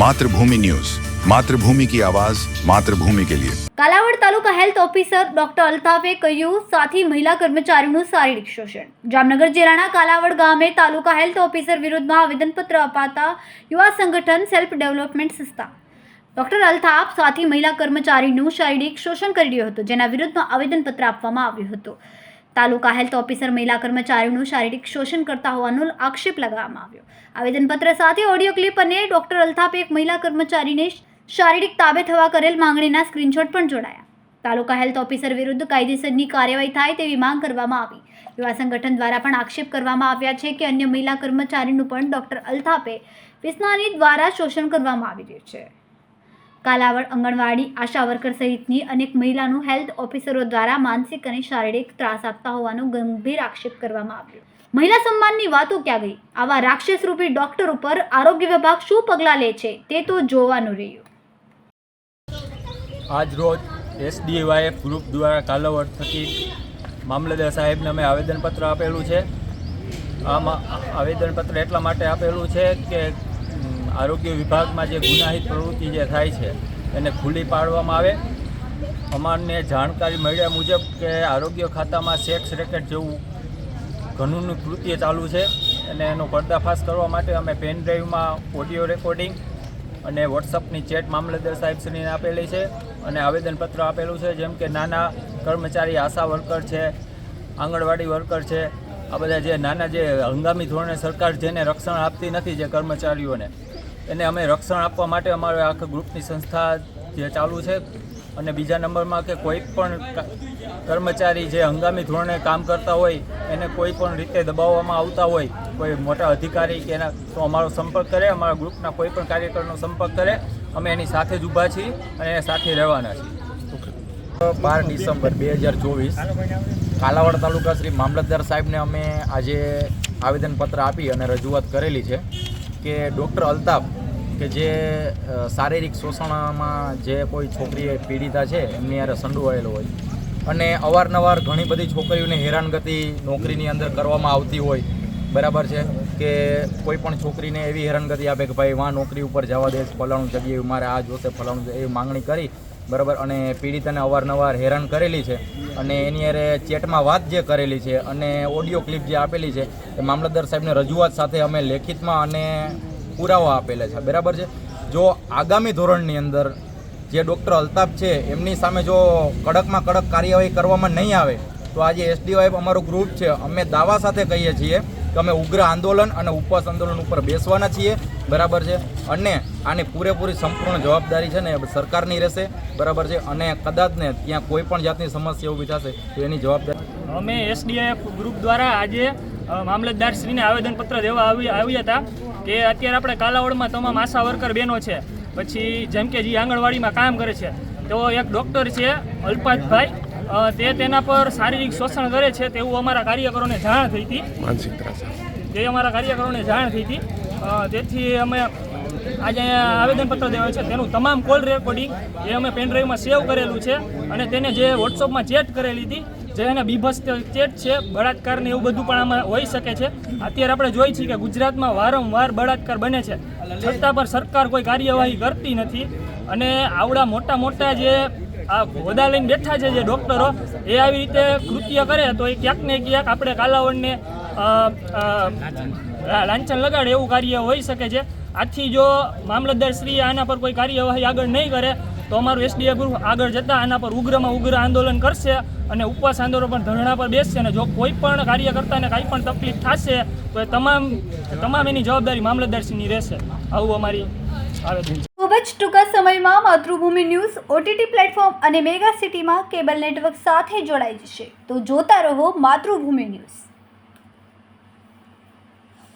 Mathrubhumi news. Mathrubhumi કી આવાજ, માતૃભૂમિ કે લિયે. Kalavad taluka health officer doctor અલ્તાફે કહ્યું, સાથી મહિલા કર્મચારીનું શારીરિક શોષણ. જામનગર જિલ્લાના કાલાવડ ગામે તાલુકા હેલ્થ ઓફિસર વિરુદ્ધમાં આવેદનપત્ર અપાતા યુવા સંગઠન સેલ્ફ ડેવલપમેન્ટ સંસ્થા. ડોક્ટર અલ્તાફ સાથી મહિલા કર્મચારીનું શારીરિક શોષણ કરી રહ્યો હતો, જેના વિરુદ્ધમાં આવેદનપત્ર આપવામાં આવ્યું હતું. તાલુકા હેલ્થ ઓફિસર, મહિલા કર્મચારીનું શારીરિક શોષણ કરતા હોવાનો આક્ષેપ લગાવવામાં આવ્યો. આવેદનપત્ર સાથે ઓડિયો ક્લિપ અને ડોક્ટર અલ્તાફે એક મહિલા કર્મચારીને શારીરિક તાબે થવા કરેલ માંગણીના સ્ક્રીનશોટ પણ જોડાયા. તાલુકા હેલ્થ ઓફિસર વિરુદ્ધ કાયદેસરની કાર્યવાહી થાય તેવી માંગ કરવામાં આવી. યુવા સંગઠન દ્વારા પણ આક્ષેપ કરવામાં આવ્યા છે કે અન્ય મહિલા કર્મચારીનું પણ ડોક્ટર અલ્તાફે વિસ્નાની દ્વારા શોષણ કરવામાં આવી રહ્યું છે. કાલાવડ, આંગણવાડી, આશા વર્કર સહિતની અનેક મહિલાનું હેલ્થ ઓફિસરો દ્વારા માનસિક અને શારીરિક ત્રાસ આપતા હોવાનો ગંભીર આક્ષેપ કરવામાં આવ્યો. મહિલા સન્માનની વાતો ક્યાં ગઈ? આવા રાક્ષસરૂપી ડોક્ટર ઉપર આરોગ્ય વિભાગ શું પગલાં લે છે? તે તો જોવાનું રહ્યું. આજ રોજ એસડીવાયએફ ગ્રુપ દ્વારા કાલાવડ થકી મામલતદાર સાહેબને અમે આવેદનપત્ર આપેલું છે. આમાં આવેદનપત્ર એટલા માટે આપેલું છે કે આરોગ્ય વિભાગમાં જે ગુનાહિત પ્રવૃત્તિ જે થાય છે, એને ખુલ્લી પાડવામાં આવે. અમારને જાણકારી મળ્યા મુજબ કે આરોગ્ય ખાતામાં સેક્સ રેકેટ જેવું ઘણુંનું કૃત્ય ચાલુ છે અને એનો પર્દાફાશ કરવા માટે અમે પેન ડ્રાઈવમાં ઓડિયો રેકોર્ડિંગ અને વોટ્સઅપની ચેટ મામલતદાર સાહેબશ્રીને આપેલી છે અને આવેદનપત્ર આપેલું છે, જેમ કે નાના કર્મચારી આશા વર્કર છે, આંગણવાડી વર્કર છે, આ બધા જે નાના જે હંગામી ધોરણે સરકાર જેને રક્ષણ આપતી નથી જે કર્મચારીઓને એને અમે રક્ષણ આપવા માટે અમારે આખા ગ્રુપની સંસ્થા જે ચાલુ છે અને બીજા નંબરમાં કે કોઈ પણ કર્મચારી જે હંગામી ધોરણે કામ કરતા હોય, એને કોઈ પણ રીતે દબાવવામાં આવતા હોય, કોઈ મોટા અધિકારી કે એના તો અમારો સંપર્ક કરે, અમારા ગ્રુપના કોઈ પણ કાર્યકરનો સંપર્ક કરે, અમે એની સાથે જ ઊભા છીએ અને સાથે રહેવાના છીએ. બાર ડિસેમ્બર બે હજાર ચોવીસ, કાલાવાડ તાલુકા શ્રી મામલતદાર સાહેબને અમે આજે આવેદનપત્ર આપી અને રજૂઆત કરેલી છે કે ડૉક્ટર અલ્તાફ કે જે શારીરિક શોષણમાં જે કોઈ છોકરી પીડિતા છે, એમની યારે સંડોવાયેલો હોય. અને અવારનવાર ઘણી બધી છોકરીઓને હેરાનગતિ નોકરીની અંદર કરવામાં આવતી હોય. બરાબર છે? કે કોઈ પણ છોકરીને એવી હેરાનગતિ આપે કે ભાઈ વાં નોકરી ઉપર જવા દે, ફલાણું જગ્યાએ મારે આ જોશે, ફલાણું એવી માંગણી કરી. બરાબર? અને પીડિતાને અવારનવાર હેરાન કરેલી છે. અને એની અરે ચેટમાં વાત જે કરેલી છે અને ઓડિયો ક્લિપ જે આપેલી છે, એ મામલતદાર સાહેબને રજૂઆત સાથે અમે લેખિતમાં અને પુરાવા આપેલા છે. બરાબર છે? જો આગામી ધોરણની અંદર જે ડૉક્ટર અલ્તાફ છે, એમની સામે જો કડકમાં કડક કાર્યવાહી કરવામાં નહીં આવે, તો આજે એસડીવાય અમારું ગ્રુપ છે. અમે દાવા સાથે કહીએ છીએ કે અમે ઉગ્ર આંદોલન અને ઉપવાસ આંદોલન ઉપર બેસવાના છીએ. બરાબર છે? અને આની પૂરેપૂરી સંપૂર્ણ જવાબદારી છે ને સરકારની રહેશે. બરાબર છે? અને કદાચ ને ત્યાં કોઈ પણ જાતની સમસ્યા ઊભી થશે, તો એની જવાબદારી અમે એસડીએફ ગ્રુપ દ્વારા આજે મામલતદારશ્રીને આવેદનપત્ર દેવા આવી આવ્યા હતા કે અત્યારે આપણે કાલાવડમાં તમામ આશા વર્કર બહેનો છે. પછી જેમ કે જે આંગણવાડીમાં કામ કરે છે. તો એક ડૉક્ટર છે અલ્પાતભાઈ. તે તેના પર શારીરિક શોષણ કરે છે તેવું અમારા કાર્યકરોને જાણ થઈ હતી. માનસિક ત્રાસ. તે અમારા કાર્યકરોને જાણ થઈ હતી. તેથી અમે આજે આવેદનપત્ર દેવાય છે. તેનું તમામ કોલ રેકોર્ડિંગ એ અમે પેનડ્રાઈવમાં સેવ કરેલું છે અને તેને જે વોટ્સઅપમાં ચેટ કરેલી હતી જે એને બીભત્સ ચેટ છે, બળાત્કાર ને એવું બધું પણ આમાં હોઈ શકે છે. અત્યારે આપણે જોઈ છીએ કે ગુજરાતમાં વારંવાર બળાત્કાર બને છે. છતાં પણ સરકાર કોઈ કાર્યવાહી કરતી નથી અને આવડા મોટા મોટા જે આ હોદા લઈને બેઠા છે જે ડૉક્ટરો, એ આવી રીતે કૃત્ય કરે તો એ ક્યાંક ને ક્યાંક આપણે કાલાવડને લાંછન લગાડે એવું કાર્ય હોઈ શકે છે. આથી જો મામલતદાર શ્રી આના પર કોઈ કાર્યવાહી આગળ નહીં કરે તો અમારું એસડીએ ગ્રુપ આગળ જતાં આના પર ઉગ્રમાં ઉગ્ર આંદોલન કરશે અને ઉપવાસ આંદોલન પણ ધરણા પર બેસશે અને જો કોઈ પણ કાર્યકર્તાને કાંઈ પણ તકલીફ થશે, તો એ તમામ તમામ એની જવાબદારી મામલતદારશ્રીની રહેશે. આવું અમારી આવેદન ખૂબ જ ટૂંકા સમયમાં માતૃભૂમિ ન્યૂઝ, ઓટીટી પ્લેટફોર્મ અને મેગા સિટીમાં કેબલ નેટવર્ક સાથે જોડાઈ જશે. તો જોતા રહો માતૃભૂમિ ન્યૂઝ.